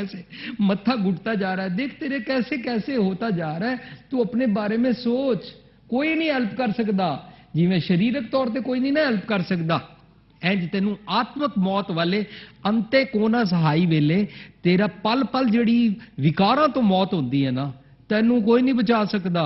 कैसे मत्था घुटता जा रहा है देख तेरे कैसे कैसे होता जा रहा है तू अपने बारे में सोच ਕੋਈ ਨਹੀਂ ਹੈਲਪ ਕਰ ਸਕਦਾ ਜਿਵੇਂ ਸਰੀਰਕ ਤੌਰ ਤੇ ਕੋਈ ਨਹੀਂ ਨਾ ਹੈਲਪ ਕਰ ਸਕਦਾ ਇੰਜ ਤੈਨੂੰ ਆਤਮਕ ਮੌਤ ਵਾਲੇ ਅੰਤੇ ਕੋਨਾ ਸਹਾਈ ਵੇਲੇ ਤੇਰਾ ਪਲ ਪਲ ਜਿਹੜੀ ਵਿਕਾਰਾਂ ਤੋਂ ਮੌਤ ਹੁੰਦੀ ਹੈ ਨਾ ਤੈਨੂੰ ਕੋਈ ਨਹੀਂ ਬਚਾ ਸਕਦਾ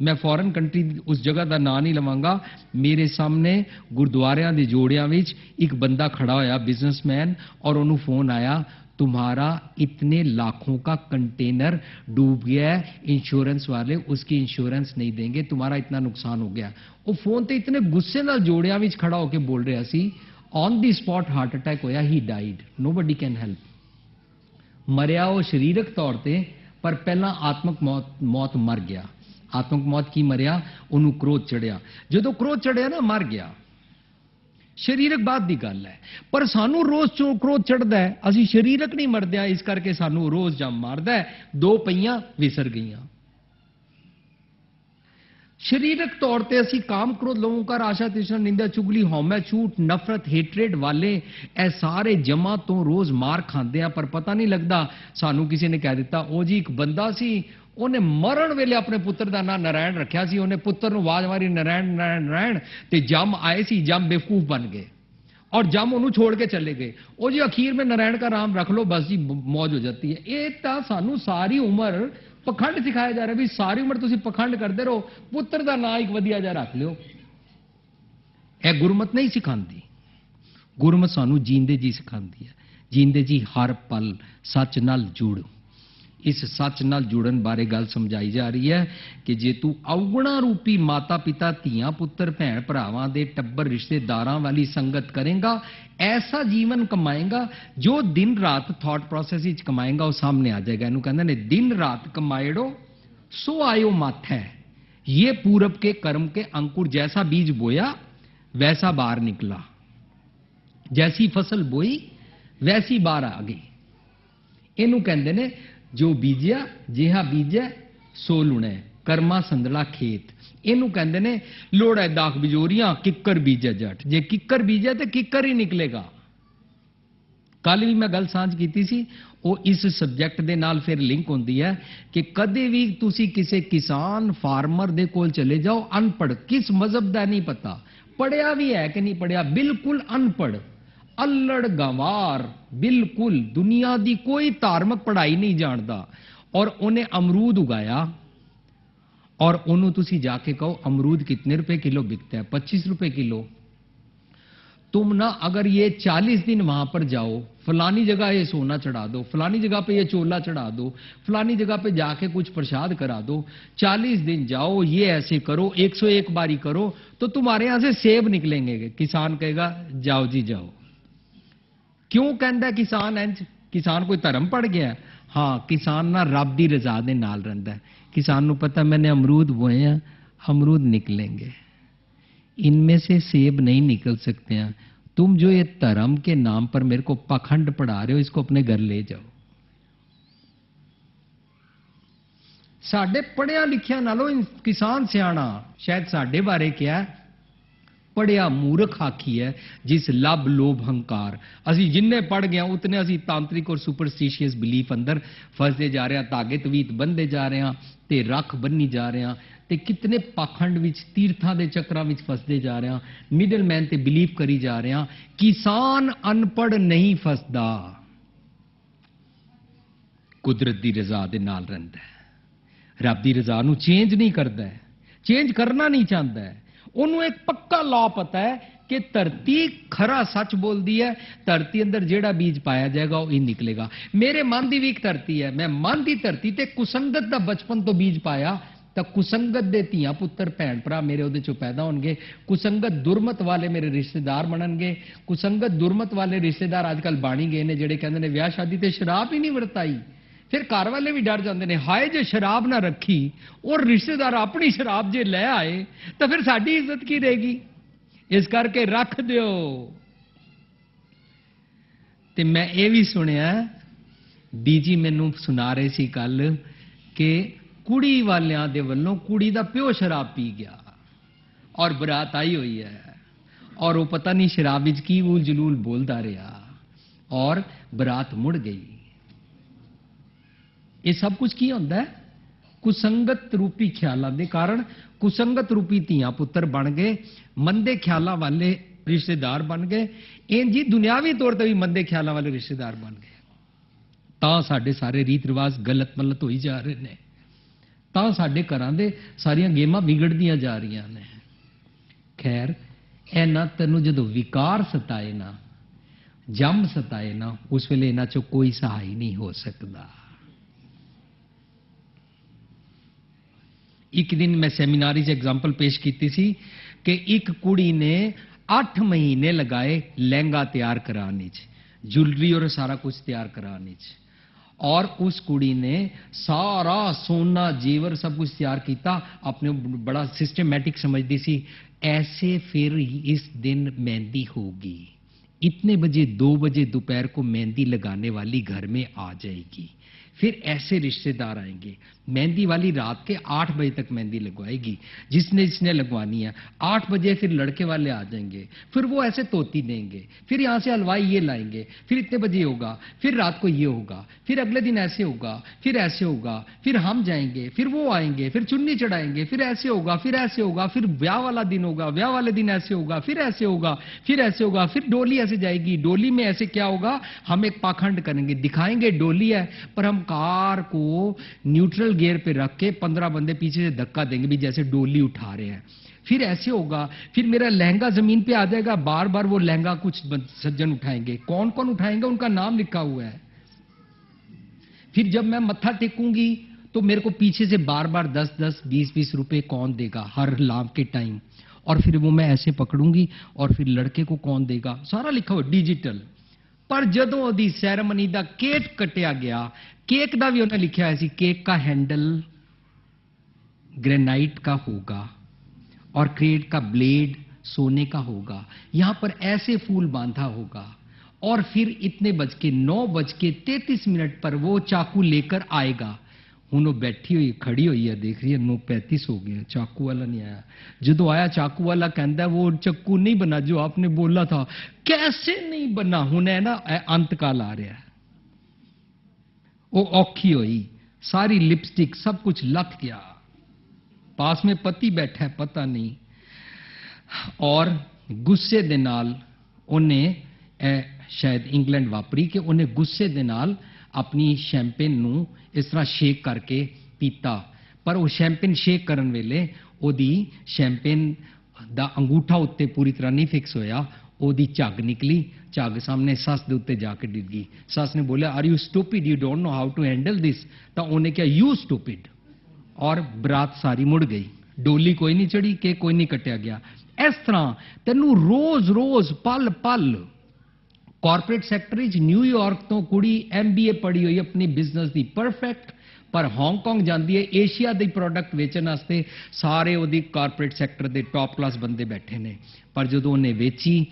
ਮੈਂ ਫੋਰਨ ਕੰਟਰੀ ਉਸ ਜਗ੍ਹਾ ਦਾ ਨਾਂ ਨਹੀਂ ਲਵਾਂਗਾ ਮੇਰੇ ਸਾਹਮਣੇ ਗੁਰਦੁਆਰਿਆਂ ਦੇ ਜੋੜਿਆਂ ਵਿੱਚ ਇੱਕ ਬੰਦਾ ਖੜਾ ਹੋਇਆ ਬਿਜ਼ਨਸਮੈਨ ਔਰ ਉਹਨੂੰ ਫੋਨ ਆਇਆ तुम्हारा इतने लाखों का कंटेनर डूब गया है इंश्योरेंस वाले उसकी इंश्योरेंस नहीं देंगे तुम्हारा इतना नुकसान हो गया ਉਹ ਫੋਨ ਤੇ ਇਤਨੇ ਗੁੱਸੇ ਨਾਲ ਜੋੜਿਆਂ ਵਿੱਚ ਖੜਾ ਹੋ ਕੇ ਬੋਲ ਰਿਹਾ ਸੀ on the spot heart attack ਹੋਇਆ ਹੀ ਡਾਈਡ ਨੋਬਡੀ ਕੈਨ ਹੈਲਪ ਮਰਿਆ ਉਹ ਸਰੀਰਕ ਤੌਰ ਤੇ ਪਰ ਪਹਿਲਾਂ ਆਤਮਕ ਮੌਤ ਮੌਤ ਮਰ ਗਿਆ ਆਤਮਕ ਮੌਤ ਕੀ ਮਰਿਆ ਉਹਨੂੰ ਕ੍ਰੋਧ ਚੜਿਆ ਜਦੋਂ ਕ੍ਰੋਧ ਚੜਿਆ ਨਾ ਮਰ ਗਿਆ ਸਰੀਰਕ ਬਾਤ ਦੀ ਗੱਲ ਹੈ। ਪਰ ਸਾਨੂੰ ਰੋਜ਼ ਚੋਂ ਕ੍ਰੋਧ ਚੜਦਾ ਹੈ। ਅਸੀਂ ਸਰੀਰਕ ਨਹੀਂ ਮਰਦੇ ਆ ਇਸ ਕਰਕੇ ਸਾਨੂੰ ਰੋਜ਼ ਜਮ ਮਾਰਦਾ ਹੈ। ਦੋ ਪਈਆਂ ਵਿਸਰ ਗਈਆਂ। ਸਰੀਰਕ ਤੌਰ ਤੇ ਅਸੀਂ ਕਾਮ ਕ੍ਰੋਧ ਲੋਭ ਕਰ ਆਸ਼ਾ, ਤ੍ਰਿਸ਼ਨਾ, ਨਿੰਦਾ, ਚੁਗਲੀ, ਹਉਮੈ, ਝੂਠ, ਨਫ਼ਰਤ ਹੇਟਰੇਡ ਵਾਲੇ ਇਹ ਸਾਰੇ ਜਮਾ ਤੋਂ ਰੋਜ਼ ਮਾਰ ਖਾਂਦੇ ਆ ਪਰ ਪਤਾ ਨਹੀਂ ਲੱਗਦਾ, ਸਾਨੂੰ ਕਿਸੇ ਨੇ ਕਹਿ ਦਿੱਤਾ, ਉਹ ਜੀ ਇੱਕ ਬੰਦਾ ਸੀ ਉਹਨੇ ਮਰਨ ਵੇਲੇ ਆਪਣੇ ਪੁੱਤਰ ਦਾ ਨਾਂ ਨਰਾਇਣ ਰੱਖਿਆ ਸੀ ਉਹਨੇ ਪੁੱਤਰ ਨੂੰ ਆਵਾਜ਼ ਮਾਰੀ ਨਰਾਇਣ ਨਰਾਇਣ ਨਰਾਇਣ ਤੇ ਜਮ ਆਏ ਸੀ ਜਮ ਬੇਵਕੂਫ ਬਣ ਗਏ और जम ਉਹਨੂੰ छोड़ के चले गए ਉਹ ਜੀ ਅਖੀਰ में नारायण का नाम रख लो बस जी मौज हो जाती है ਇਹ ਤਾਂ ਸਾਨੂੰ ਸਾਰੀ ਉਮਰ ਪਖੰਡ ਸਿਖਾਇਆ ਜਾ ਰਿਹਾ ਵੀ ਸਾਰੀ ਉਮਰ ਤੁਸੀਂ ਪਖੰਡ ਕਰਦੇ ਰਹੋ ਪੁੱਤਰ ਦਾ ਨਾਂ ਇੱਕ ਵਧੀਆ ਜਿਹਾ ਰੱਖ ਲਿਓ ਇਹ ਗੁਰਮਤ ਨਹੀਂ ਸਿਖਾਉਂਦੀ ਗੁਰਮਤ ਸਾਨੂੰ ਜੀਂਦੇ ਜੀ ਸਿਖਾਉਂਦੀ ਹੈ ਜੀਂਦੇ ਜੀ ਹਰ ਪਲ ਸੱਚ ਨਾਲ ਜੁੜ ਇਸ ਸੱਚ ਨਾਲ ਜੁੜਨ ਬਾਰੇ ਗੱਲ ਸਮਝਾਈ ਜਾ ਰਹੀ ਹੈ ਕਿ ਜੇ ਤੂੰ ਔਗਣਾ ਰੂਪੀ ਮਾਤਾ ਪਿਤਾ ਧੀਆਂ ਪੁੱਤਰ ਭੈਣ ਭਰਾਵਾਂ ਦੇ ਟੱਬਰ ਰਿਸ਼ਤੇਦਾਰਾਂ ਵਾਲੀ ਸੰਗਤ ਕਰੇਗਾ ਐਸਾ ਜੀਵਨ ਕਮਾਏਗਾ ਜੋ ਦਿਨ ਰਾਤ ਥਾਟ ਪ੍ਰੋਸੈਸ ਵਿੱਚ ਕਮਾਏਗਾ ਉਹ ਸਾਹਮਣੇ ਆ ਜਾਏਗਾ ਇਹਨੂੰ ਕਹਿੰਦੇ ਨੇ ਦਿਨ ਰਾਤ ਕਮਾਏੜੋ ਸੋ ਆਇਓ ਮਾਥੈ ये पूरब के कर्म के अंकुर जैसा बीज बोया वैसा बाहर निकला जैसी फसल बोई वैसी बार आ गई ਇਹਨੂੰ ਕਹਿੰਦੇ ਨੇ ਜੋ ਬੀਜਿਆ, ਜਿਹਾ ਬੀਜੈ ਸੋ ਲੁਣੈ। ਕਰਮਾ ਸੰਦਲਾ ਖੇਤ। ਇਹਨੂੰ ਕਹਿੰਦੇ ਨੇ, ਲੋੜ ਹੈ ਦਾਖ ਬਿਜੋਰੀਆਂ, ਕਿੱਕਰ ਬੀਜੈ ਜੱਟ। ਜੇ ਕਿੱਕਰ ਬੀਜੈ ਤੇ ਕਿੱਕਰ ਹੀ ਨਿਕਲੇਗਾ। ਕੱਲ ਵੀ ਮੈਂ ਗੱਲ ਸਾਂਝ ਕੀਤੀ ਸੀ, ਉਹ ਇਸ ਸਬਜੈਕਟ ਦੇ ਨਾਲ ਫਿਰ ਲਿੰਕ ਹੁੰਦੀ ਹੈ ਕਿ ਕਦੇ ਵੀ ਤੁਸੀਂ ਕਿਸੇ ਕਿਸਾਨ ਫਾਰਮਰ ਦੇ ਕੋਲ ਚਲੇ ਜਾਓ ਅਨਪੜ ਕਿਸ ਮਜ਼ਹਬ ਦਾ ਨਹੀਂ ਪਤਾ। ਪੜਿਆ ਵੀ ਹੈ ਕਿ ਨਹੀਂ ਪੜਿਆ ਬਿਲਕੁਲ ਅਨਪੜ ਅਲੜ ਗਵਾਰ ਬਿਲਕੁਲ ਦੁਨੀਆ ਦੀ ਕੋਈ ਧਾਰਮਿਕ ਪੜ੍ਹਾਈ ਨਹੀਂ ਜਾਣਦਾ ਔਰ ਉਹਨੇ ਅਮਰੂਦ ਉਗਾਇਆ ਔਰ ਉਹਨੂੰ ਤੁਸੀਂ ਜਾ ਕੇ ਕਹੋ ਅਮਰੂਦ ਕਿਤਨੇ रुपए किलो बिकता है 25 रुपए किलो तुम ना अगर ये 40 दिन वहां पर जाओ फलानी जगह ये सोना चढ़ा दो फलानी जगह पे ये चोला चढ़ा दो फलानी जगह पे जाके कुछ प्रसाद करा दो 40 दिन जाओ ये ऐसे करो 101 बारी करो तो तुम्हारे यहां से सेब निकलेंगे किसान कहेगा जाओ जी जाओ ਕਿਉਂ ਕਹਿੰਦਾ ਹੈ ਕਿਸਾਨ ਇੰਜ ਕਿਸਾਨ ਕੋਈ ਧਰਮ ਪੜ ਗਿਆ ਹੈ? ਹਾਂ ਕਿਸਾਨ ਨਾ ਰੱਬ ਦੀ ਰਜ਼ਾ ਦੇ ਨਾਲ ਰਹਿੰਦਾ ਹੈ किसान ਨੂੰ पता मैंने अमरूद बोए हैं अमरूद निकलेंगे इनमें से सेब नहीं निकल सकते हैं तुम जो ये धर्म के नाम पर मेरे को पखंड पढ़ा रहे हो इसको अपने घर ले जाओ ਸਾਡੇ ਪੜਿਆ ਲਿਖਿਆ ਨਾਲੋਂ ਇਨ- ਕਿਸਾਨ ਸਿਆਣਾ ਸ਼ਾਇਦ ਸਾਡੇ ਬਾਰੇ ਕਿਹਾ ਪੜਿਆ ਮੂਰਖ ਆਖੀ ਹੈ, ਜਿਸ ਲਬ ਲੋਭ ਹੰਕਾਰ। ਅਸੀਂ ਜਿੰਨੇ ਪੜ ਗਏ ਹਾਂ, ਉਤਨੇ ਅਸੀਂ ਤਾਂਤਰਿਕ ਔਰ ਸੁਪਰਸਟੀਸ਼ੀਅਸ ਬਿਲੀਫ ਅੰਦਰ ਫਸਦੇ ਜਾ ਰਹੇ ਹਾਂ ਧਾਗੇ ਤਵੀਤ ਬੰਦੇ ਜਾ ਰਹੇ ਹਾਂ ਤੇ ਰੱਖ ਬੰਨੀ ਜਾ ਰਹੇ ਹਾਂ ਤੇ ਕਿਤਨੇ ਪਾਖੰਡ ਵਿੱਚ, ਤੀਰਥਾਂ ਦੇ ਚੱਕਰਾਂ ਵਿੱਚ ਫਸਦੇ ਜਾ ਰਹੇ ਹਾਂ ਮਿਡਲਮੈਨ ਤੇ ਬਿਲੀਵ ਕਰੀ ਜਾ ਰਹੇ ਹਾਂ, ਕਿਸਾਨ ਅਨਪੜ ਨਹੀਂ ਫਸਦਾ। ਕੁਦਰਤ ਦੀ ਰਜ਼ਾ ਦੇ ਨਾਲ ਰਹਿੰਦਾ ਹੈ। ਰੱਬ ਦੀ ਰਜ਼ਾ ਨੂੰ ਚੇਂਜ ਨਹੀਂ ਕਰਦਾ ਚੇਂਜ ਕਰਨਾ ਨਹੀਂ ਚਾਹੁੰਦਾ ਉਹਨੂੰ ਇੱਕ ਪੱਕਾ ਲਾ ਪਤਾ ਹੈ ਕਿ ਧਰਤੀ ਖਰਾ ਸੱਚ ਬੋਲਦੀ ਹੈ, ਧਰਤੀ ਅੰਦਰ ਜਿਹੜਾ ਬੀਜ ਪਾਇਆ ਜਾਏਗਾ ਉਹ ਹੀ ਨਿਕਲੇਗਾ। ਮੇਰੇ ਮਨ ਦੀ ਵੀ ਇੱਕ ਧਰਤੀ ਹੈ। ਮੈਂ ਮਨ ਦੀ ਧਰਤੀ ਤੇ ਕੁਸੰਗਤ ਦਾ ਬਚਪਨ ਤੋਂ ਬੀਜ ਪਾਇਆ, ਤਾਂ ਕੁਸੰਗਤ ਦੇ ਧੀਆਂ ਪੁੱਤਰ, ਭੈਣ ਭਰਾ ਮੇਰੇ ਉਹਦੇ ਚੋਂ ਪੈਦਾ ਹੋਣਗੇ। ਕੁਸੰਗਤ ਦੁਰਮਤ ਵਾਲੇ ਮੇਰੇ ਰਿਸ਼ਤੇਦਾਰ ਬਣਨਗੇ। ਕੁਸੰਗਤ ਦੁਰਮਤ ਵਾਲੇ ਰਿਸ਼ਤੇਦਾਰ ਅੱਜਕੱਲ ਬਾਣੀ ਗਏ ਨੇ, ਜਿਹੜੇ ਕਹਿੰਦੇ ਨੇ, ਵਿਆਹ ਸ਼ਾਦੀ ਤੇ ਸ਼ਰਾਬ ਹੀ ਨਹੀਂ ਵਰਤਾਈ। ਫਿਰ ਘਰ ਵਾਲੇ ਵੀ ਡਰ ਜਾਂਦੇ ਨੇ, ਹਾਏ ਜੇ ਸ਼ਰਾਬ ਨਾ ਰੱਖੀ, ਔਰ ਰਿਸ਼ਤੇਦਾਰ ਆਪਣੀ ਸ਼ਰਾਬ ਜੇ ਲੈ ਆਏ, ਤਾਂ ਫਿਰ ਸਾਡੀ ਇੱਜ਼ਤ ਕੀ ਰਹੇਗੀ? ਇਸ ਕਰਕੇ ਰੱਖ ਦਿਓ। ਤੇ ਮੈਂ ਇਹ ਵੀ ਸੁਣਿਆ, ਬੀਜੀ ਮੈਨੂੰ ਸੁਣਾ ਰਹੇ ਸੀ ਕੱਲ ਕਿ ਕੁੜੀ ਵਾਲਿਆਂ ਦੇ ਵੱਲੋਂ ਕੁੜੀ ਦਾ ਪਿਓ ਸ਼ਰਾਬ ਪੀ ਗਿਆ, ਔਰ ਬਰਾਤ ਆਈ ਹੋਈ ਹੈ, ਔਰ ਉਹ ਪਤਾ ਨਹੀਂ ਸ਼ਰਾਬ ਵਿੱਚ ਕੀ ਉਲ ਜਲੂਲ ਬੋਲਦਾ ਰਿਹਾ, ਔਰ ਬਰਾਤ ਮੁੜ ਗਈ। ਇਹ ਸਭ ਕੁਝ ਕੀ ਹੁੰਦਾ ਹੈ? ਕੁਸੰਗਤ ਰੂਪੀ ਖਿਆਲਾਂ ਦੇ ਕਾਰਨ ਕੁਸੰਗਤ ਰੂਪੀ ਧੀਆਂ ਪੁੱਤਰ ਬਣ ਗਏ, ਮੰਦੇ ਖਿਆਲਾਂ ਵਾਲੇ ਰਿਸ਼ਤੇਦਾਰ ਬਣ ਗਏ। ਇੰਜ ਹੀ ਦੁਨਿਆਵੀ ਤੌਰ ਤੇ ਵੀ ਮੰਦੇ ਖਿਆਲਾਂ ਵਾਲੇ ਰਿਸ਼ਤੇਦਾਰ ਬਣ ਗਏ। ਤਾਂ ਸਾਡੇ ਸਾਰੇ ਰੀਤ ਰਿਵਾਜ ਗਲਤ ਮਲਤ ਹੋਈ ਜਾ ਰਹੇ ਨੇ। ਤਾਂ ਸਾਡੇ ਘਰਾਂ ਦੇ ਸਾਰੀਆਂ ਗੇਮਾਂ ਵਿਗੜਦੀਆਂ ਜਾ ਰਹੀਆਂ ਨੇ। ਖੈਰ, ਇਹਨਾਂ ਤੈਨੂੰ ਜਦੋਂ ਵਿਕਾਰ ਸਤਾਏ ਨਾ, ਜੰਮ ਸਤਾਏ ਨਾ, ਉਸ ਵੇਲੇ ਇਹਨਾਂ ਚੋਂ ਕੋਈ ਸਹਾਈ ਨਹੀਂ ਹੋ ਸਕਦਾ। ਇੱਕ ਦਿਨ ਮੈਂ ਸੈਮੀਨਾਰ 'ਚ ਐਗਜ਼ਾਮਪਲ ਪੇਸ਼ ਕੀਤੀ ਸੀ ਕਿ ਇੱਕ ਕੁੜੀ ਨੇ 8 ਮਹੀਨੇ ਲਗਾਏ ਲਹਿੰਗਾ ਤਿਆਰ ਕਰਾਉਣ 'ਚ ਜੁਲਰੀ ਔਰ ਸਾਰਾ ਕੁਝ ਤਿਆਰ ਕਰਾਉਣ 'ਚ ਔਰ ਉਸ ਕੁੜੀ ਨੇ ਸਾਰਾ ਸੋਨਾ ਜੇਵਰ ਸਭ ਕੁਝ ਤਿਆਰ ਕੀਤਾ ਆਪਣੇ ਬੜਾ ਸਿਸਟਮੈਟਿਕ ਸਮਝਦੀ ਸੀ ऐसे फिर इस दिन मेहंदी होगी इतने बजे दो बजे दोपहर को मेहंदी लगाने वाली घर में आ जाएगी फिर ऐसे रिश्तेदार आएंगे मेहंदी वाली रात के आठ बजे तक मेहंदी लगवाएगी। जिसने जिसने लगवानी है। आठ बजे फिर लड़के वाले आ जाएँगे। फिर वो ऐसे तोती देंगे। फिर यहाँ से हलवाई ये लाएँगे। फिर इतने बजे होगा। फिर रात को ये होगा। फिर अगले दिन ऐसे होगा। फिर ऐसे होगा। फिर हम जाएँगे। फिर वो आएँगे। फिर चुन्नी चढ़ाएँगे। फिर ऐसे होगा। फिर ऐसे होगा। फिर ब्याह वाला दिन होगा। ब्याह वाले दिन ऐसे होगा। फिर ऐसे होगा। फिर ऐसे होगा। फिर डोली ऐसे जाएगी। डोली में ऐसे क्या होगा? हम एक पाखंड करेंगे। दिखाएँगे डोली है। पर हम कार को न्यूट्रल गियर पे रख के पंद्रह बंदे पीछे से धक्का देंगे भी जैसे डोली उठा रहे हैं। फिर ऐसे होगा, फिर मेरा लहंगा ज़मीन पे आ जाएगा बार बार वो लहंगा कुछ सज्जन उठाएँगे। कौन कौन उठाएँगे? उनका नाम लिखा हुआ है। फिर जब मैं मत्था टेकूँगी तो मेरे को पीछे से बार बार दस दस बीस बीस रुपए कौन देगा हर लाभ के टाइम। और फिर वो मैं ऐसे पकड़ूँगी, और फिर लड़के को कौन देगा? सारा लिखा हुआ डिजिटल। ਪਰ ਜਦੋਂ ਉਹਦੀ ਸੈਰਮਨੀ ਦਾ ਕੇਕ ਕਟਿਆ ਗਿਆ ਕੇਕ ਦਾ ਵੀ ਉਹਨੇ ਲਿਖਿਆ ਹੋਇਆ ਸੀ ਕੇਕ का हैंडल ग्रेनाइट का होगा और क्रेट का ब्लेड सोने का होगा यहां पर ऐसे फूल बांधा होगा और फिर इतने बज के नौ बज के तैतीस मिनट पर वो चाकू लेकर आएगा ਹੁਣ ਉਹ ਬੈਠੀ ਹੋਈ ਖੜੀ ਹੋਈ ਹੈ ਦੇਖ ਰਹੀ ਹੈ 9:35 ਹੋ ਗਏ ਚਾਕੂ ਵਾਲਾ ਨਹੀਂ ਆਇਆ ਜਦੋਂ ਆਇਆ ਚਾਕੂ ਵਾਲਾ ਕਹਿੰਦਾ ਉਹ ਚੱਕੂ ਨਹੀਂ ਬਣਾ ਜੋ ਆਪਨੇ ਬੋਲਾ ਥਾ ਕੈਸੇ ਨਹੀਂ ਬਣਾ ਹੁਣ ਹੈ ਨਾ ਇਹ ਅੰਤਕਾਲ ਆ ਰਿਹਾ ਹੈ ਉਹ ਔਖੀ ਹੋਈ ਸਾਰੀ ਲਿਪਸਟਿਕ ਸਭ ਕੁਝ ਲੱਥ ਗਿਆ ਪਾਸ में ਪਤੀ ਬੈਠਾ ਹੈ ਪਤਾ ਨਹੀਂ ਔਰ ਗੁੱਸੇ ਦੇ ਨਾਲ ਉਹਨੇ ਇਹ ਸ਼ਾਇਦ ਇੰਗਲੈਂਡ ਵਾਪਰੀ ਕਿ ਉਹਨੇ ਗੁੱਸੇ ਦੇ ਨਾਲ ਆਪਣੀ ਸ਼ੈਂਪੇਨ ਨੂੰ ਇਸ ਤਰ੍ਹਾਂ ਸ਼ੇਕ ਕਰਕੇ ਪੀਤਾ। ਪਰ ਉਹ ਸ਼ੈਂਪੇਨ ਸ਼ੇਕ ਕਰਨ ਵੇਲੇ ਉਹਦੀ ਸ਼ੈਂਪੇਨ ਦਾ ਅੰਗੂਠਾ ਉੱਤੇ ਪੂਰੀ ਤਰ੍ਹਾਂ ਨਹੀਂ ਫਿਕਸ ਹੋਇਆ। ਉਹਦੀ ਝੱਗ ਨਿਕਲੀ। ਝੱਗ ਸਾਹਮਣੇ ਸੱਸ ਦੇ ਉੱਤੇ ਜਾ ਕੇ ਡਿੱਗ ਗਈ। ਸੱਸ ਨੇ ਬੋਲਿਆ are you stupid you don't know how to handle this ਤਾਂ ਉਹਨੇ ਕਿਹਾ ਯੂ ਸਟੂਪਿਡ ਔਰ ਬਰਾਤ ਸਾਰੀ ਮੁੜ ਗਈ। ਡੋਲੀ ਕੋਈ ਨਹੀਂ ਚੜੀ ਕਿ ਕੋਈ ਨਹੀਂ ਕੱਟਿਆ ਗਿਆ। ਇਸ ਤਰ੍ਹਾਂ ਤੈਨੂੰ ਰੋਜ਼-ਰੋਜ਼ ਪਲ-ਪਲ ਕਾਰਪੋਰੇਟ ਸੈਕਟਰ ਵਿੱਚ ਨਿਊਯਾਰਕ ਤੋਂ ਕੁੜੀ ਐਮਬੀਏ ਪੜ੍ਹੀ ਹੋਈ, ਆਪਣੀ ਬਿਜ਼ਨਸ ਦੀ ਪਰਫੈਕਟ ਪਰ ਹਾਂਗਕਾਂਗ ਜਾਂਦੀ ਹੈ ਏਸ਼ੀਆ ਦੇ ਪ੍ਰੋਡਕਟ ਵੇਚਣ ਵਾਸਤੇ ਸਾਰੇ ਉਹਦੀ ਕਾਰਪੋਰੇਟ ਸੈਕਟਰ ਦੇ ਟੌਪ ਕਲਾਸ ਬੰਦੇ ਬੈਠੇ ਨੇ। ਪਰ ਜਦੋਂ ਉਹਨੇ ਵੇਚੀ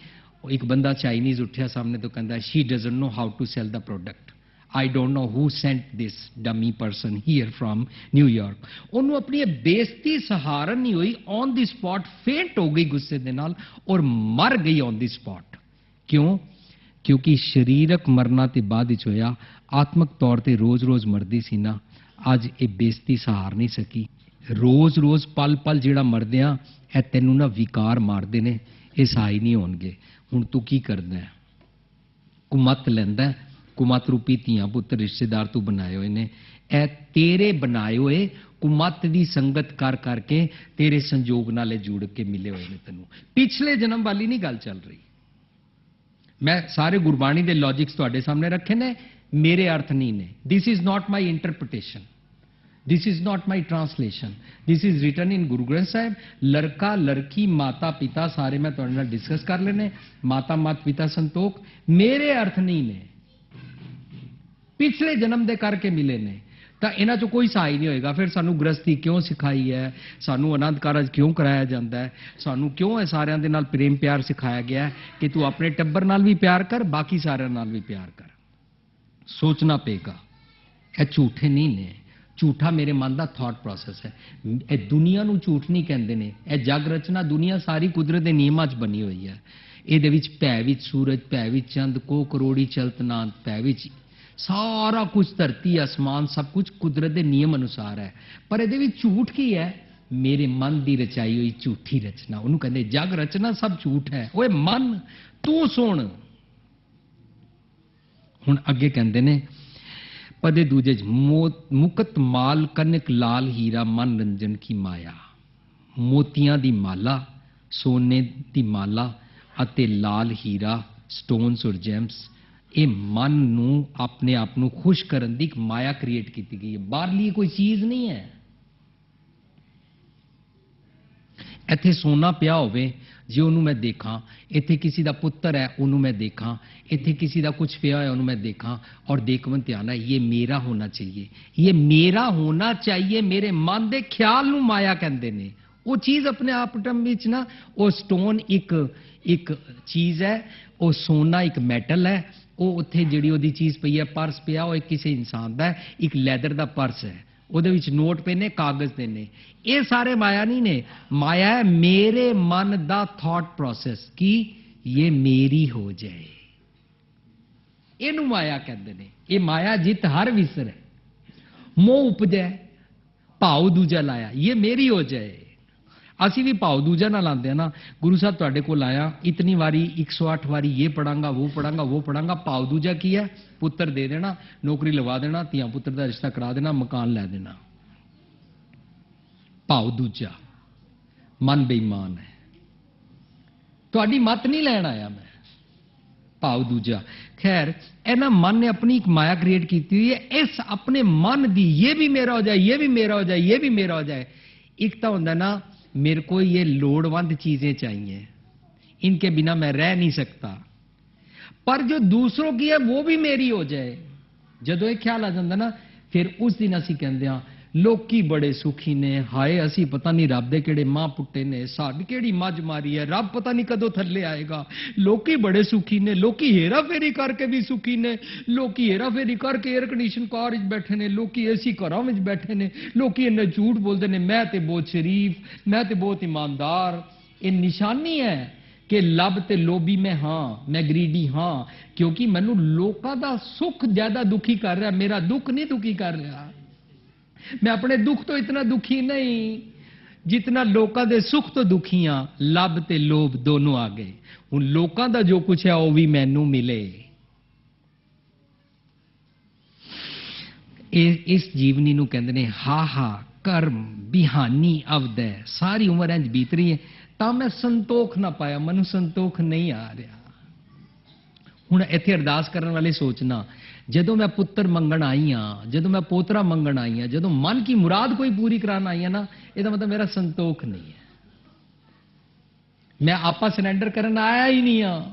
ਇੱਕ ਬੰਦਾ ਚਾਈਨੀਜ਼ ਉੱਠਿਆ ਸਾਹਮਣੇ ਤੋਂ ਕਹਿੰਦਾ she doesn't know how to sell the product I don't know who sent this dummy person here from New York ਉਹਨੂੰ ਆਪਣੀ ਇਹ ਬੇਇੱਜ਼ਤੀ ਸਹਾਰਨ ਨਹੀਂ ਹੋਈ ਔਨ ਦੀ ਸਪੌਟ ਫੇਂਟ ਹੋ ਗਈ ਗੁੱਸੇ ਦੇ ਨਾਲ ਔਰ ਮਰ ਗਈ ਔਨ ਦੀ ਸਪੌਟ ਕਿਉਂ? ਕਿਉਂਕਿ ਸਰੀਰਕ ਮਰਨਾ ਤੇ ਬਾਅਦ ਵਿੱਚ ਹੋਇਆ ਆਤਮਿਕ ਤੌਰ ਤੇ ਰੋਜ਼-ਰੋਜ਼ ਮਰਦੀ ਸੀ ਨਾ ਅੱਜ ਇਹ ਬੇਇੱਜ਼ਤੀ ਸਹਾਰ ਨਹੀਂ ਸਕੀ। ਰੋਜ਼-ਰੋਜ਼ ਪਲ-ਪਲ ਜਿਹੜਾ ਮਰਦੇ ਆ ਇਹ ਤੈਨੂੰ ਨਾ ਵਿਕਾਰ ਮਾਰਦੇ ਨੇ ਇਹ ਸਹਾਈ ਨਹੀਂ ਹੋਣਗੇ। ਹੁਣ ਤੂੰ ਕੀ ਕਰਦਾ ਹੈ? ਕੁਮਤ ਲੈਂਦਾ ਹੈ, ਕੁਮਤ ਰੂਪੀ ਧੀਆਂ ਪੁੱਤਰ ਰਿਸ਼ਤੇਦਾਰ ਤੂੰ ਬਣਾਏ ਹੋਏ ਨੇ। ਇਹ ਤੇਰੇ ਬਣਾਏ ਹੋਏ ਕੁਮਤ ਦੀ ਸੰਗਤ ਕਰ ਕਰਕੇ ਤੇਰੇ ਸੰਜੋਗ ਨਾਲੇ ਜੁੜ ਕੇ ਮਿਲੇ ਹੋਏ ਨੇ ਤੈਨੂੰ। ਪਿਛਲੇ ਜਨਮ ਵਾਲੀ ਨਹੀਂ ਗੱਲ ਚੱਲ ਰਹੀ। ਮੈਂ ਸਾਰੇ ਗੁਰਬਾਣੀ ਦੇ ਲੌਜਿਕਸ ਤੁਹਾਡੇ ਸਾਹਮਣੇ ਰੱਖੇ ਨੇ, ਮੇਰੇ ਅਰਥ ਨਹੀਂ ਨੇ। This is not my interpretation this is not my translation. This is written in guru granth sahib. ਲੜਕਾ ਲੜਕੀ ਮਾਤਾ ਪਿਤਾ ਸਾਰੇ ਮੈਂ ਤੁਹਾਡੇ ਨਾਲ ਡਿਸਕਸ ਕਰ ਲੈਨੇ ਮਾਤਾ ਮਾਤ ਪਿਤਾ ਸੰਤੋਖ ਮੇਰੇ ਅਰਥ ਨਹੀਂ ਨੇ। ਪਿਛਲੇ ਜਨਮ ਦੇ ਕਰਕੇ ਮਿਲੇ ਨੇ। ਤਾਂ ਇਹਨਾਂ ਚੋਂ ਕੋਈ ਸਹਾਈ ਨਹੀਂ ਹੋਏਗਾ। ਫਿਰ ਸਾਨੂੰ ਗ੍ਰਸਤੀ ਕਿਉਂ ਸਿਖਾਈ ਹੈ? ਸਾਨੂੰ ਆਨੰਦ ਕਾਰਜ ਕਿਉਂ ਕਰਾਇਆ ਜਾਂਦਾ ਹੈ? ਸਾਨੂੰ ਕਿਉਂ ਇਹ ਸਾਰਿਆਂ ਦੇ ਨਾਲ ਪ੍ਰੇਮ ਪਿਆਰ ਸਿਖਾਇਆ ਗਿਆ ਹੈ ਕਿ ਤੂੰ ਆਪਣੇ ਟੱਬਰ ਨਾਲ ਵੀ ਪਿਆਰ ਕਰ, ਬਾਕੀ ਸਾਰਿਆਂ ਨਾਲ ਵੀ ਪਿਆਰ ਕਰ? ਸੋਚਣਾ ਪਏਗਾ ਇਹ ਝੂਠੇ ਨਹੀਂ ਨੇ। ਝੂਠਾ ਮੇਰੇ ਮਨ ਦਾ ਥਾਟ ਪ੍ਰੋਸੈਸ ਹੈ। ਇਹ ਦੁਨੀਆ ਨੂੰ ਝੂਠ ਨਹੀਂ ਕਹਿੰਦੇ ਨੇ। ਇਹ ਜਗ ਰਚਨਾ ਦੁਨੀਆ ਸਾਰੀ ਕੁਦਰਤ ਦੇ ਨਿਯਮਾਂ 'ਚ ਬਣੀ ਹੋਈ ਹੈ। ਇਹਦੇ ਵਿੱਚ ਭੈ ਵਿੱਚ ਸੂਰਜ, ਭੈ ਵਿੱਚ ਚੰਦ, ਕੋ ਕਰੋੜੀ ਚਲਤ ਨਾਂਤ ਭੈ ਵਿੱਚ ਸਾਰਾ ਕੁਝ ਧਰਤੀ, ਅਸਮਾਨ, ਸਭ ਕੁਝ ਕੁਦਰਤ ਦੇ ਨਿਯਮ ਅਨੁਸਾਰ ਹੈ। ਪਰ ਇਹਦੇ ਵਿੱਚ ਝੂਠ ਕੀ ਹੈ? ਮੇਰੇ ਮਨ ਦੀ ਰਚਾਈ ਹੋਈ ਝੂਠੀ ਰਚਨਾ। ਉਹਨੂੰ ਕਹਿੰਦੇ ਜਗ ਰਚਨਾ, ਸਭ ਝੂਠ ਹੈ। ਓਏ ਮਨ, ਤੂੰ ਸੁਣ। ਹੁਣ ਅੱਗੇ ਕਹਿੰਦੇ ਨੇ, ਪਦੇ ਦੂਜੇ ਚ, ਮੋ- ਮੁਕਤ ਮਾਲ ਕਨਕ ਲਾਲ ਹੀਰਾ, ਮਨ ਰੰਜਨ ਕੀ ਮਾਇਆ। ਮੋਤੀਆਂ ਦੀ ਮਾਲਾ, ਸੋਨੇ ਦੀ ਮਾਲਾ ਅਤੇ ਲਾਲ ਹੀਰਾ ਸਟੋਨਸ ਔਰ ਜੈਮਸ ਇਹ ਮਨ ਨੂੰ ਆਪਣੇ ਆਪ ਨੂੰ ਖੁਸ਼ ਕਰਨ ਦੀ ਇੱਕ ਮਾਇਆ ਕ੍ਰੀਏਟ ਕੀਤੀ ਗਈ ਹੈ। ਬਾਹਰਲੀ ਕੋਈ ਚੀਜ਼ ਨਹੀਂ ਹੈ। ਇੱਥੇ ਸੋਨਾ ਪਿਆ ਹੋਵੇ, ਜੇ ਉਹਨੂੰ ਮੈਂ ਦੇਖਾਂ, ਇੱਥੇ ਕਿਸੇ ਦਾ ਪੁੱਤਰ ਹੈ, ਉਹਨੂੰ ਮੈਂ ਦੇਖਾਂ, ਇੱਥੇ ਕਿਸੇ ਦਾ ਕੁਝ ਪਿਆ ਹੋਇਆ, ਉਹਨੂੰ ਮੈਂ ਦੇਖਾਂ, ਔਰ ਦੇਖਵਨ ਧਿਆਨ ਹੈ, ਇਹ ਮੇਰਾ ਹੋਣਾ ਚਾਹੀਏ। ਇਹ ਮੇਰਾ ਹੋਣਾ ਚਾਹੀਏ, ਮੇਰੇ ਮਨ ਦੇ ਖਿਆਲ ਨੂੰ ਮਾਇਆ ਕਹਿੰਦੇ ਨੇ। ਉਹ ਚੀਜ਼ ਆਪਣੇ ਆਪ ਵਿੱਚ ਨਾ, ਉਹ ਸਟੋਨ ਇੱਕ ਇੱਕ ਚੀਜ਼ ਹੈ, ਉਹ ਸੋਨਾ ਇੱਕ ਮੈਟਲ ਹੈ ਉਹ ਉੱਥੇ ਜਿਹੜੀ ਉਹਦੀ ਚੀਜ਼ ਪਈ ਹੈ, ਪਰਸ ਪਿਆ, ਉਹ ਕਿਸੇ ਇਨਸਾਨ ਦਾ ਇੱਕ ਲੈਦਰ ਦਾ ਪਰਸ ਹੈ। ਉਹਦੇ ਵਿੱਚ ਨੋਟ ਪਏ ਨੇ ਕਾਗਜ਼ ਦੇ ਨੇ ਇਹ ਸਾਰੇ ਮਾਇਆ ਨਹੀਂ ਨੇ। ਮਾਇਆ ਹੈ ਮੇਰੇ ਮਨ ਦਾ ਥਾਟ ਪ੍ਰੋਸੈਸ ਕਿ ਇਹ ਮੇਰੀ ਹੋ ਜਾਏ। ਇਹਨੂੰ ਮਾਇਆ ਕਹਿੰਦੇ ਨੇ। ਇਹ ਮਾਇਆ ਜਿੱਤ ਹਰ ਵਿਸਰ ਹੈ। ਮੋਹ ਉਪਜੈ, ਭਾਉ ਦੂਜਾ ਲਾਇਆ। ਇਹ ਮੇਰੀ ਹੋ ਜਾਏ। ਅਸੀਂ ਵੀ ਭਾਉ ਦੂਜਾ ਨਾ ਲਾਉਂਦੇ ਆ ਨਾ। ਗੁਰੂ ਸਾਹਿਬ ਤੁਹਾਡੇ ਕੋਲ ਆਇਆ, ਇਤਨੀ ਵਾਰੀ 108 ਵਾਰੀ ਇਹ ਪੜਾਂਗਾ, ਉਹ ਪੜਾਂਗਾ ਉਹ ਪੜਾਂਗਾ, ਭਾਉ ਦੂਜਾ ਕੀ ਹੈ? ਪੁੱਤਰ ਦੇ ਦੇਣਾ, ਨੌਕਰੀ ਲਵਾ ਦੇਣਾ, ਧੀਆਂ ਪੁੱਤਰ ਦਾ ਰਿਸ਼ਤਾ ਕਰਾ ਦੇਣਾ, ਮਕਾਨ ਲੈ ਦੇਣਾ। ਭਾਉ ਦੂਜਾ, ਮਨ ਬੇਈਮਾਨ ਹੈ। ਤੁਹਾਡੀ ਮਤ ਨਹੀਂ ਲੈਣ ਆਇਆ ਮੈਂ। ਭਾਵ ਦੂਜਾ, ਖੈਰ, ਇਹਨਾਂ ਮਨ ਨੇ ਆਪਣੀ ਇੱਕ ਮਾਇਆ ਕ੍ਰੀਏਟ ਕੀਤੀ ਹੋਈ ਹੈ। ਇਸ ਆਪਣੇ ਮਨ ਦੀ ਇਹ ਵੀ ਮੇਰਾ ਹੋ ਜਾਏ, ਇਹ ਵੀ ਮੇਰਾ ਹੋ ਜਾਏ, ਇਹ ਵੀ ਮੇਰਾ ਹੋ ਜਾਏ। ਇੱਕ ਤਾਂ ਹੁੰਦਾ ਨਾ मेरे को ये लोड़वंद चीजें चाहिए इनके बिना मैं रह नहीं सकता पर जो दूसरों की है वो भी मेरी हो जाए ਜਦੋਂ ਇਹ ਖਿਆਲ ਆ ਜਾਂਦਾ ਨਾ ਫਿਰ ਉਸ ਦਿਨ ਅਸੀਂ ਕਹਿੰਦੇ ਆ ਲੋਕੀ ਬੜੇ ਸੁਖੀ ਨੇ, ਹਾਏ ਅਸੀਂ ਪਤਾ ਨਹੀਂ ਰੱਬ ਦੇ ਕਿਹੜੇ ਮਾਂ ਪੁੱਟੇ ਨੇ, ਸਾਡੀ ਕਿਹੜੀ ਮੱਝ ਮਾਰੀ ਹੈ, ਰੱਬ ਪਤਾ ਨਹੀਂ ਕਦੋਂ ਥੱਲੇ ਆਏਗਾ। ਲੋਕੀ ਬੜੇ ਸੁਖੀ ਨੇ, ਲੋਕੀ ਹੇਰਾ ਫੇਰੀ ਕਰਕੇ ਵੀ ਸੁਖੀ ਨੇ, ਲੋਕੀ ਹੇਰਾ ਫੇਰੀ ਕਰਕੇ 에ਅਰ ਕੰਡੀਸ਼ਨ ਕਾਰ ਵਿੱਚ ਬੈਠੇ ਨੇ, ਲੋਕੀ ਏਸੀ ਘਰਾਂ ਵਿੱਚ ਬੈਠੇ ਨੇ, ਲੋਕੀ ਇੰਨੇ ਝੂਠ ਬੋਲਦੇ ਨੇ, ਮੈਂ ਤੇ ਬਹੁਤ ਸ਼ਰੀਫ, ਮੈਂ ਤੇ ਬਹੁਤ ਇਮਾਨਦਾਰ। ਇਹ ਨਿਸ਼ਾਨੀ ਹੈ ਕਿ ਲੱਭ ਤੇ ਲੋਭੀ ਮੈਂ ਹਾਂ, ਮੈਂ ਗਰੀਡੀ ਹਾਂ, ਕਿਉਂਕਿ ਮੈਨੂੰ ਲੋਕਾਂ ਦਾ ਸੁੱਖ ਜ਼ਿਆਦਾ ਦੁਖੀ ਕਰ ਰਿਹਾ, ਮੇਰਾ ਦੁੱਖ ਨਹੀਂ ਦੁਖੀ ਕਰ ਰਿਹਾ। ਮੈਂ ਆਪਣੇ ਦੁੱਖ ਤੋਂ ਇਤਨਾ ਦੁਖੀ ਨਹੀਂ, ਜਿਤਨਾ ਲੋਕਾਂ ਦੇ ਸੁੱਖ ਤੋਂ ਦੁਖੀ ਹਾਂ, ਲੱਭ ਤੇ ਲੋਭ ਦੋਨੋਂ ਆ ਗਏ। ਹੁਣ ਲੋਕਾਂ ਦਾ ਜੋ ਕੁਝ ਹੈ, ਉਹ ਵੀ ਮੈਨੂੰ ਮਿਲੇ। ਇਸ ਜੀਵਨੀ ਨੂੰ ਕਹਿੰਦੇ ਨੇ ਹਾ ਹਾ ਕਰਮ, ਬਿਹਾਨੀ ਅਵਦੈ ਸਾਰੀ ਉਮਰ ਇੰਜ ਬੀਤ ਰਹੀ ਹੈ। ਤਾਂ ਮੈਂ ਸੰਤੋਖ ਨਾ ਪਾਇਆ, ਮੈਨੂੰ ਸੰਤੋਖ ਨਹੀਂ ਆ ਰਿਹਾ। ਹੁਣ ਇੱਥੇ ਅਰਦਾਸ ਕਰਨ ਵਾਲੇ ਸੋਚਣਾ ਜਦੋਂ ਮੈਂ ਪੁੱਤਰ ਮੰਗਣ ਆਈ ਆ ਜਦੋਂ ਮੈਂ ਪੋਤਰਾ ਮੰਗਣ ਆਈ ਆ ਜਦੋਂ ਮਨ ਕੀ ਮੁਰਾਦ ਕੋਈ ਪੂਰੀ ਕਰਾਉਣ ਆਈ ਆ ਨਾ, ਇਹਦਾ ਮਤਲਬ ਮੇਰਾ ਸੰਤੋਖ ਨਹੀਂ ਹੈ। ਮੈਂ ਆਪਾ ਸਰੈਂਡਰ ਕਰਨ ਆਇਆ ਹੀ ਨਹੀਂ ਆ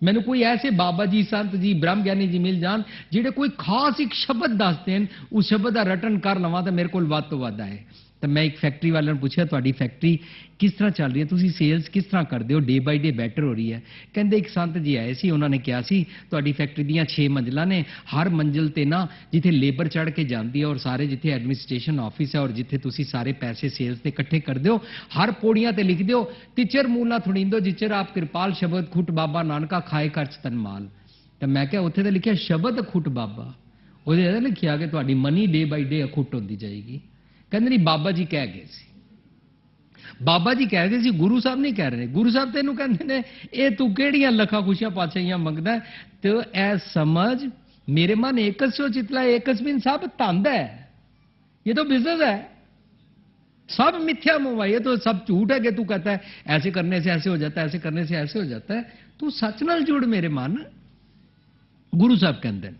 ਮੈਨੂੰ ਕੋਈ ਐਸੇ ਬਾਬਾ ਜੀ, ਸੰਤ ਜੀ, ਬ੍ਰਹਮ ਗਿਆਨੀ ਜੀ ਮਿਲ ਜਾਣ, ਜਿਹੜੇ ਕੋਈ ਖਾਸ ਇੱਕ ਸ਼ਬਦ ਦੱਸਦੇ ਨੇ ਉਸ ਸ਼ਬਦ ਦਾ ਰਟਨ ਕਰ ਲਵਾਂ ਤਾਂ ਮੇਰੇ ਕੋਲ ਵੱਧ ਤੋਂ ਵੱਧ ਆਏ। ਤਾਂ ਮੈਂ ਇੱਕ ਫੈਕਟਰੀ ਵਾਲਿਆਂ ਨੂੰ ਪੁੱਛਿਆ, ਤੁਹਾਡੀ ਫੈਕਟਰੀ ਕਿਸ ਤਰ੍ਹਾਂ ਚੱਲ ਰਹੀ ਹੈ? ਤੁਸੀਂ ਸੇਲਸ ਕਿਸ ਤਰ੍ਹਾਂ ਕਰਦੇ ਹੋ? ਡੇ ਬਾਈ ਡੇ ਬੈਟਰ ਹੋ ਰਹੀ ਹੈ। ਕਹਿੰਦੇ ਇੱਕ ਸੰਤ ਜੀ ਆਏ ਸੀ, ਉਹਨਾਂ ਨੇ ਕਿਹਾ ਸੀ, ਤੁਹਾਡੀ ਫੈਕਟਰੀ ਦੀਆਂ 6 ਮੰਜ਼ਲਾਂ ਨੇ, ਹਰ ਮੰਜ਼ਲ ਤੇ ਨਾ ਜਿੱਥੇ ਲੇਬਰ ਚੜ ਕੇ ਜਾਂਦੀ ਹੈ ਔਰ ਸਾਰੇ ਜਿੱਥੇ ਐਡਮਿਨਿਸਟ੍ਰੇਸ਼ਨ ਆਫਿਸ ਹੈ ਔਰ ਜਿੱਥੇ ਤੁਸੀਂ ਸਾਰੇ ਪੈਸੇ ਸੇਲਸ ਤੇ ਇਕੱਠੇ ਕਰਦੇ ਹੋ, ਹਰ ਪੌੜੀਆਂ ਤੇ ਲਿਖ ਦਿਓ ਤਿਚਰ ਮੂਲਾ ਥੁੜਿੰਦੋ, ਜਿਚਰ ਆਪ ਕਿਰਪਾਲ, ਸ਼ਬਦ, ਖੁੱਟ ਬਾਬਾ ਨਾਨਕਾ ਖਾਏ ਖਰਚ ਤਨਮਾਲ ਤਾਂ ਮੈਂ ਕਿਹਾ ਉੱਥੇ ਤਾਂ ਲਿਖਿਆ ਸ਼ਬਦ, ਖੁੱਟ ਬਾਬਾ। ਉਹਦੇ ਇਹਦਾ ਲਿਖਿਆ ਕਿ ਤੁਹਾਡੀ ਮਨੀ ਡੇ ਬਾਈ ਡੇ ਅਖੁੱਟ ਹੁੰਦੀ ਜਾਏਗੀ। ਕਹਿੰਦੇ ਨਹੀਂ ਬਾਬਾ ਜੀ ਕਹਿ ਗਏ ਸੀ ਬਾਬਾ ਜੀ ਕਹਿ ਗਏ ਸੀ ਗੁਰੂ ਸਾਹਿਬ ਨਹੀਂ ਕਹਿ ਰਹੇ ਗੁਰੂ ਸਾਹਿਬ ਤੈਨੂੰ ਕਹਿੰਦੇ ਨੇ ਇਹ ਤੂੰ ਕਿਹੜੀਆਂ ਲੱਖਾਂ ਖੁਸ਼ੀਆਂ ਪਾਤਸ਼ਾਹੀਆਂ ਮੰਗਦਾ ਹੈ? ਤੇ ਐ ਸਮਝ मेरे मन एकस्व चितला एकस्मिन सब तंद है ये तो बिजनेस है सब मिथ्या मोह है ये तो सब झूठ है कि तू कहता है ऐसे करने से ऐसे हो जाता है ऐसे करने से ऐसे हो जाता है तू सच नाल जुड़ मेरे मन ਗੁਰੂ ਸਾਹਿਬ ਕਹਿੰਦੇ ਨੇ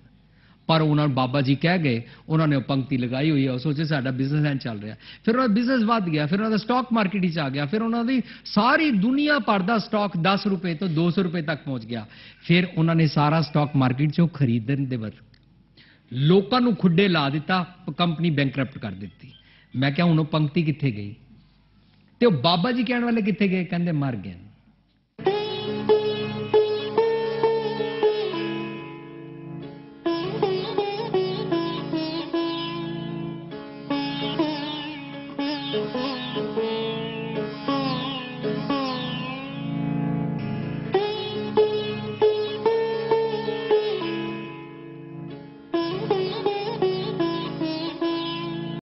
ਪਰ ਉਹਨਾਂ ਨੂੰ ਬਾਬਾ ਜੀ ਕਹਿ ਗਏ, ਉਹਨਾਂ ਨੇ ਉਹ ਪੰਕਤੀ ਲਗਾਈ ਹੋਈ ਹੈ, ਉਹ ਸੋਚੇ ਸਾਡਾ ਬਿਜ਼ਨਸ ਐਂ ਚੱਲ ਰਿਹਾ। ਫਿਰ ਉਹਨਾਂ ਦਾ ਬਿਜ਼ਨਸ ਵੱਧ ਗਿਆ, ਫਿਰ ਉਹਨਾਂ ਦਾ ਸਟਾਕ ਮਾਰਕੀਟ ਵਿੱਚ ਆ ਗਿਆ, ਫਿਰ ਉਹਨਾਂ ਦੀ ਸਾਰੀ ਦੁਨੀਆ ਭਰ ਦਾ ਸਟਾਕ 10 ਰੁਪਏ ਤੋਂ 200 ਰੁਪਏ ਤੱਕ ਪਹੁੰਚ ਗਿਆ। ਫਿਰ ਉਹਨਾਂ ਨੇ ਸਾਰਾ ਸਟਾਕ ਮਾਰਕੀਟ ਚੋਂ ਖਰੀਦਣ ਦੇ ਵਰ ਲੋਕਾਂ ਨੂੰ ਖੁੱਡੇ ਲਾ ਦਿੱਤਾ ਕੰਪਨੀ ਬੈਂਕਰਪਟ ਕਰ ਦਿੱਤੀ। ਮੈਂ ਕਿਹਾ ਹੁਣ ਉਹ ਪੰਕਤੀ ਕਿੱਥੇ ਗਈ? ਤੇ ਉਹ ਬਾਬਾ ਜੀ ਕਹਿਣ ਵਾਲੇ ਕਿੱਥੇ ਗਏ? ਕਹਿੰਦੇ ਮਰ ਗਏ